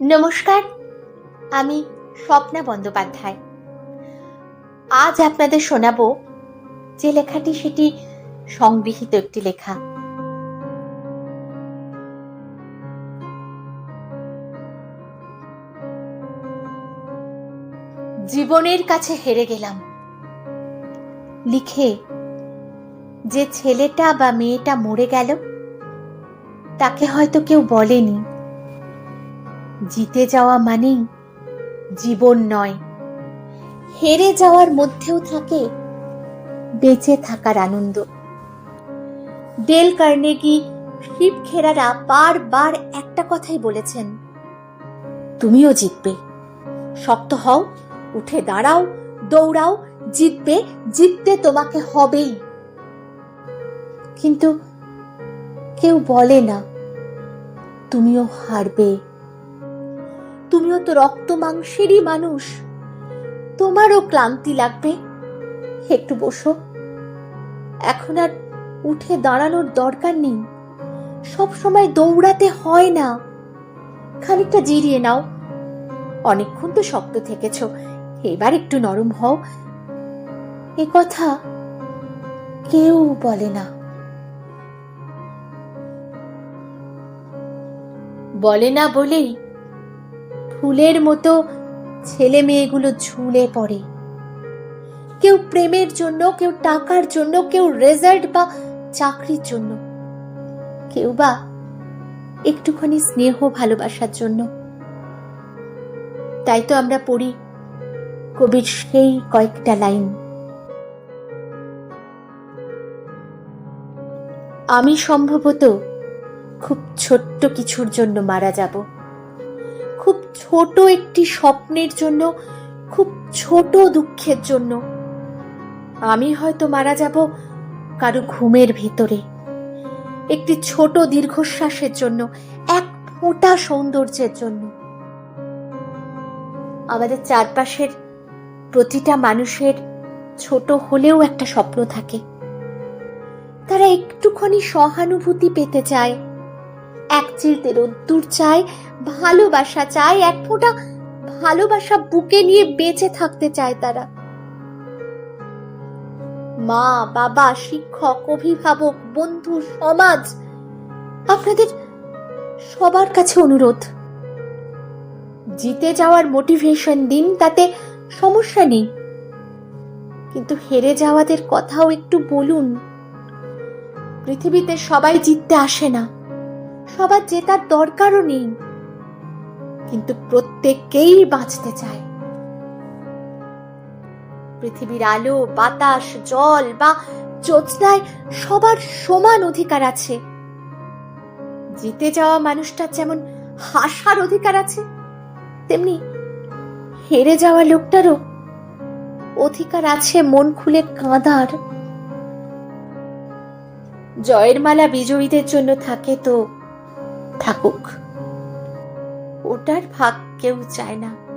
নমস্কার, আমি স্বপ্না বন্দ্যোপাধ্যায়। আজ আপনাদের শোনাবো যে লেখাটি সেটি সংগৃহীত একটি লেখা। জীবনের কাছে হেরে গেলাম। লিখে, যে ছেলেটা বা মেয়েটা মরে গেল, তাকে হয়তো কেউ বলেনি জিতে যাওয়া মানেই জীবন নয়। হেরে যাওয়ার মধ্যেও থাকে বেঁচে থাকার আনন্দ। ডেল কার্নেগি শিব খেরারা বারবার একটা কথাই বলেছেন, তুমিও জিতবে। শক্ত হও, উঠে দাঁড়াও, দৌড়াও, জিতবে, জিততে তোমাকে হবেই। কিন্তু কেউ বলে না, তুমিও হারবে। তুমিও তো রক্ত মাংসেরই মানুষ। তোমারও ক্লান্তি লাগবে। একটু বসো। এখন আর উঠে দাঁড়ানোর দরকার নেই। সব সময় দৌড়াতে হয় না। খানিকটা জিরিয়ে নাও। অনেকক্ষণ তো শক্ত থেকেছ। এবার একটু নরম হও। এ কথা কেউ বলে না। বলে না বলেই ফুলের মতো ছেলে মেয়েগুলো ঝুলে পড়ে। কেউ প্রেমের জন্য, কেউ টাকার জন্য, কেউ রেজাল্ট বা চাকরির জন্য, কেউ বা একটুখানি স্নেহ ভালোবাসার জন্য। তাই তো আমরা পড়ি কবির সেই কয়েকটা লাইন। আমি সম্ভবত খুব ছোট্ট কিছুর জন্য মারা যাব। ছোট একটি স্বপ্নের জন্য, খুব ছোট দুঃখের জন্য। আমি হয়তো মারা যাব কারও ঘুমের ভেতরে। একটি ছোট দীর্ঘশ্বাসের জন্য, এক ফোঁটা সৌন্দর্যের জন্য। আমাদের চারপাশের প্রতিটা মানুষের ছোট হলেও একটা স্বপ্ন থাকে। তারা একটুখানি সহানুভূতি পেতে চায়। এক চিলতে রোদ্দুর চায়, ভালোবাসা চায়, এক ফোঁটা ভালোবাসা বুকে নিয়ে বেঁচে থাকতে চায় তারা। মা, বাবা, শিক্ষক, অভিভাবক, বন্ধু, সমাজ, আপনাদের সবার কাছে অনুরোধ। জিতে যাওয়ার মোটিভেশন দিন, তাতে সমস্যা নেই। কিন্তু হেরে যাওয়াদের কথাও একটু বলুন। পৃথিবীতে সবাই জিততে আসে না। সবার জেতার দরকারও নেই। কিন্তু প্রত্যেককেই বাঁচতে চায়। পৃথিবীর আলো, বাতাস, জল বা জ্যোৎস্নায় সবার সমান অধিকার আছে। জিতে যাওয়া মানুষটার যেমন হাসার অধিকার আছে, তেমনি হেরে যাওয়া লোকটারও অধিকার আছে মন খুলে কাঁদার। জয়ের মালা বিজয়ীদের জন্য থাকে তো থাকুক। ওটার ভাগ কেউ চায় না।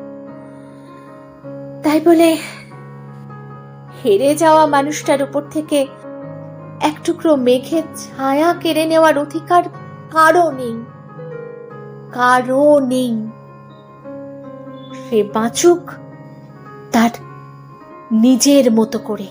তাই বলে হেরে যাওয়া মানুষটার উপর থেকে এক টুকরো মেঘের ছায়া কেড়ে নেওয়ার অধিকার কারও নেই। কারও নেই। সে বাঁচুক তার নিজের মতো করে।